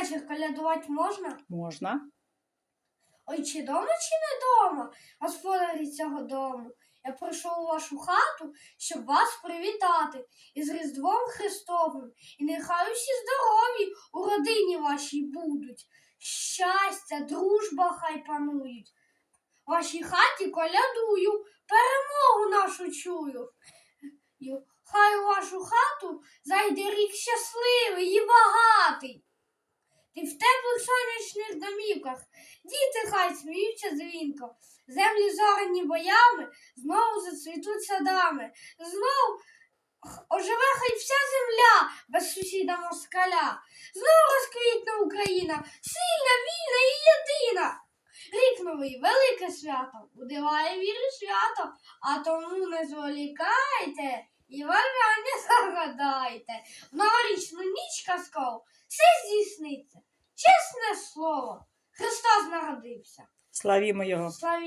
вечір колядувати можна? Можна. Ой, чи дома, чи не дома, господарі цього дому. Я прийшов у вашу хату, щоб вас привітати із Різдвом Христовим. І нехай усі здорові у родині вашій будуть. Щастя, дружба хай панують. В вашій хаті колядую, перемогу нашу чую. Хай у вашу хату зайде рік щасливий і багатий. Ти в теплих сонячних домівках. Діти хай сміються дзвінко, землі зорені боями, знову зацвітуть садами, знов оживе хай вся земля без сусіда москаля, знов розквітне Україна, сильна, вільна і єдина. Рік новий, велике свято, удиває віри свято, а тому не зволікайте і бажання загадайте. В новорічну ніч казков все здійсниться, чесне слово. Христос народився. Славімо його. Славі